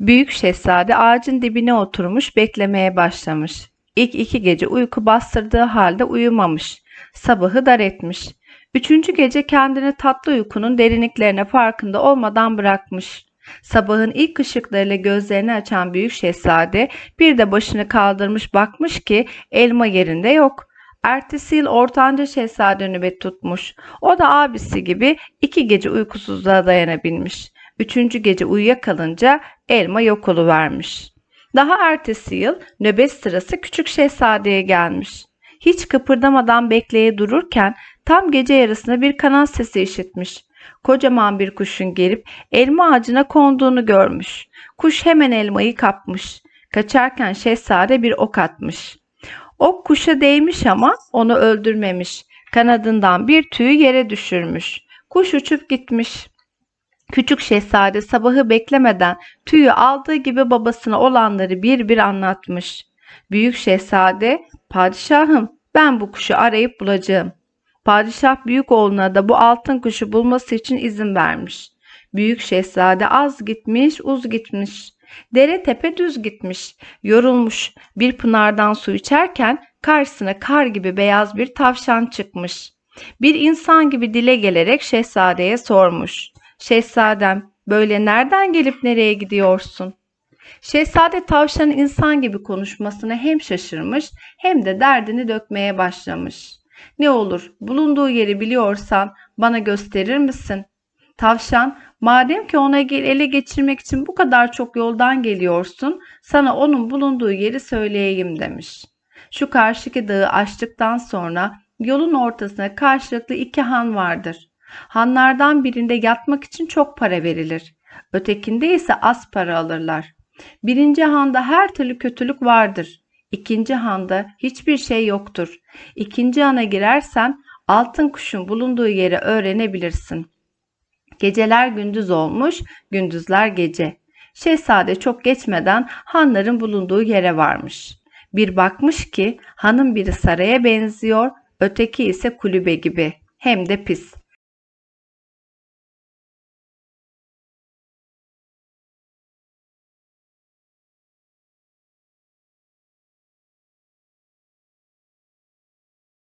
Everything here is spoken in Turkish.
Büyük şehzade ağacın dibine oturmuş beklemeye başlamış. İlk iki gece uyku bastırdığı halde uyumamış. Sabahı dar etmiş. Üçüncü gece kendini tatlı uykunun derinliklerine farkında olmadan bırakmış. Sabahın ilk ışıklarıyla gözlerini açan büyük şehzade bir de başını kaldırmış bakmış ki elma yerinde yok. Ertesi yıl ortanca şehzade nöbet tutmuş. O da abisi gibi iki gece uykusuzluğa dayanabilmiş. Üçüncü gece uyuyakalınca elma yok oluvermiş. Daha ertesi yıl nöbet sırası küçük şehzadeye gelmiş. Hiç kıpırdamadan bekleye dururken tam gece yarısında bir kanat sesi işitmiş. Kocaman bir kuşun gelip elma ağacına konduğunu görmüş. Kuş hemen elmayı kapmış. Kaçarken şehzade bir ok atmış. Ok kuşa değmiş ama onu öldürmemiş. Kanadından bir tüyü yere düşürmüş. Kuş uçup gitmiş. Küçük şehzade sabahı beklemeden tüyü aldığı gibi babasına olanları bir bir anlatmış. Büyük şehzade, padişahım ben bu kuşu arayıp bulacağım. Padişah büyük oğluna da bu altın kuşu bulması için izin vermiş. Büyük şehzade az gitmiş, uz gitmiş. Dere tepe düz gitmiş. Yorulmuş. Bir pınardan su içerken karşısına kar gibi beyaz bir tavşan çıkmış. Bir insan gibi dile gelerek şehzadeye sormuş. Şehzadem, böyle nereden gelip nereye gidiyorsun? Şehzade tavşanın insan gibi konuşmasına hem şaşırmış hem de derdini dökmeye başlamış. Ne olur bulunduğu yeri biliyorsan bana gösterir misin? Tavşan, madem ki ona ele geçirmek için bu kadar çok yoldan geliyorsun, sana onun bulunduğu yeri söyleyeyim demiş. Şu karşıki dağı aştıktan sonra yolun ortasına karşılıklı iki han vardır. Hanlardan birinde yatmak için çok para verilir. Ötekinde ise az para alırlar. Birinci handa her türlü kötülük vardır. İkinci handa hiçbir şey yoktur. İkinci hana girersen altın kuşun bulunduğu yeri öğrenebilirsin. Geceler gündüz olmuş, gündüzler gece. Şehzade çok geçmeden hanların bulunduğu yere varmış. Bir bakmış ki hanın biri saraya benziyor, öteki ise kulübe gibi. Hem de pis.